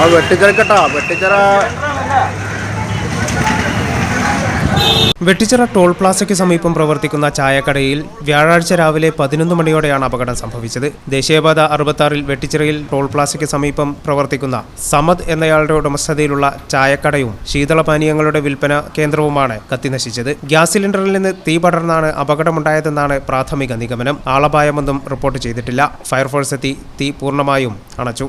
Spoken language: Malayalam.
ആ വെട്ടിച്ചിറക്കട്ടാ. വെട്ടിച്ചിറ വെട്ടിച്ചിറ ടോൾ പ്ലാസയ്ക്ക് സമീപം പ്രവർത്തിക്കുന്ന ചായക്കടയിൽ വ്യാഴാഴ്ച രാവിലെ പതിനൊന്ന് മണിയോടെയാണ് അപകടം സംഭവിച്ചത്. ദേശീയപാത അറുപത്താറിൽ വെട്ടിച്ചിറയിൽ ടോൾ പ്ലാസയ്ക്ക് സമീപം പ്രവർത്തിക്കുന്ന സമദ് എന്നയാളുടെ ഉടമസ്ഥതയിലുള്ള ചായക്കടയും ശീതളപാനീയങ്ങളുടെ വിൽപ്പന കേന്ദ്രവുമാണ് കത്തിനശിച്ചത്. ഗ്യാസ് സിലിണ്ടറിൽ നിന്ന് തീ പടർന്നാണ് അപകടമുണ്ടായതെന്നാണ് പ്രാഥമിക നിഗമനം. ആളപായമൊന്നും റിപ്പോർട്ട് ചെയ്തിട്ടില്ല. ഫയർഫോഴ്സ് എത്തി തീ പൂർണമായും അണച്ചു.